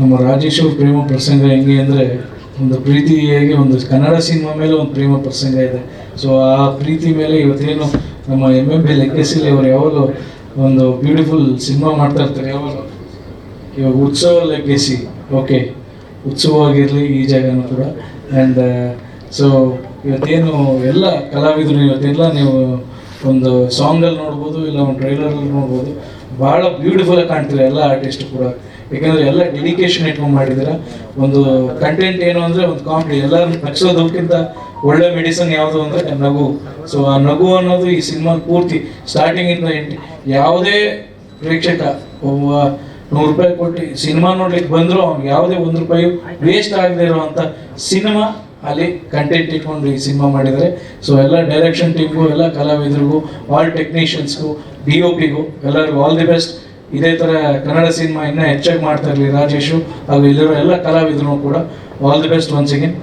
ನಮ್ಮ ರಾಜೇಶ್ ಪ್ರೇಮ ಪ್ರಸಂಗ ಹೆಂಗೆ ಅಂದರೆ ಒಂದು ಪ್ರೀತಿ ಹೇಗೆ ಒಂದು ಕನ್ನಡ ಸಿನಿಮಾ ಮೇಲೆ ಒಂದು ಪ್ರೇಮ ಪ್ರಸಂಗ ಇದೆ. ಸೊ ಆ ಪ್ರೀತಿ ಮೇಲೆ ಇವತ್ತೇನು ನಮ್ಮ ಎಂ ಎಂ ಬಿ ಲೆಕ್ಕಸಿಲಿ ಅವ್ರು ಯಾವಾಗಲೂ ಒಂದು ಬ್ಯೂಟಿಫುಲ್ ಸಿನಿಮಾ ಮಾಡ್ತಾ ಇರ್ತಾರೆ ಯಾವಾಗಲೂ. ಇವಾಗ ಉತ್ಸವ ಲೆಗ್ಗೆಸಿ ಓಕೆ ಉತ್ಸವವಾಗಿರಲಿ ಈ ಜಾಗನೂ ಕೂಡ. ಆ್ಯಂಡ್ ಸೊ ಇವತ್ತೇನು ಎಲ್ಲ ಕಲಾವಿದರು ಇವತ್ತೆಲ್ಲ ನೀವು ಒಂದು ಸಾಂಗಲ್ಲಿ ನೋಡ್ಬೋದು, ಇಲ್ಲ ಒಂದು ಟ್ರೈಲರಲ್ಲಿ ನೋಡ್ಬೋದು ಭಾಳ ಬ್ಯೂಟಿಫುಲ್ಲಾಗಿ ಕಾಣ್ತೀರ ಎಲ್ಲ ಆರ್ಟಿಸ್ಟ್ ಕೂಡ. ಯಾಕಂದ್ರೆ ಎಲ್ಲ ಡೆಡಿಕೇಶನ್ ಇಟ್ಕೊಂಡು ಮಾಡಿದ್ದೀರ ಒಂದು ಕಂಟೆಂಟ್ ಏನು ಅಂದ್ರೆ ಒಂದು ಕಾಮಿಡಿ ಎಲ್ಲರೂ ನಗಿಸೋದಕ್ಕಿಂತ ಒಳ್ಳೆ ಮೆಡಿಸನ್ ಯಾವುದು ಅಂದ್ರೆ ನಗು. ಸೊ ಆ ನಗು ಅನ್ನೋದು ಈ ಸಿನಿಮಾ ಪೂರ್ತಿ ಸ್ಟಾರ್ಟಿಂಗಿಂದ ಎಂಟ್ ಯಾವುದೇ ಪ್ರೇಕ್ಷಕ ಒಬ್ಬ ನೂರು ರೂಪಾಯಿ ಕೊಟ್ಟು ಸಿನಿಮಾ ನೋಡ್ಲಿಕ್ಕೆ ಬಂದರೂ ಅವ್ನಿಗೆ ಯಾವುದೇ ಒಂದು ರೂಪಾಯಿ ವೇಸ್ಟ್ ಆಗದೆ ಇರುವಂತ ಸಿನಿಮಾ ಅಲ್ಲಿ ಕಂಟೆಂಟ್ ಇಟ್ಕೊಂಡು ಈ ಸಿನಿಮಾ ಮಾಡಿದರೆ. ಸೊ ಎಲ್ಲ ಡೈರೆಕ್ಷನ್ ಟೀಮ್ಗೂ ಎಲ್ಲ ಕಲಾವಿದರಿಗೂ ಆಲ್ ಟೆಕ್ನಿಷಿಯನ್ಸ್ಗೂ ಡಿ ಒ ಪಿಗೂ ಎಲ್ಲರಿಗೂ ಆಲ್ ದಿ ಬೆಸ್ಟ್ ಇದೇ ಥರ ಕನ್ನಡ ಸಿನಿಮಾ ಇನ್ನೂ ಹೆಚ್ಚಾಗಿ ಮಾಡ್ತಾ ಇರಲಿ ರಾಜೇಶು, ಹಾಗೂ ಇಲ್ಲಿರೋ ಎಲ್ಲ ಕಲಾವಿದರು ಕೂಡ all the best ones again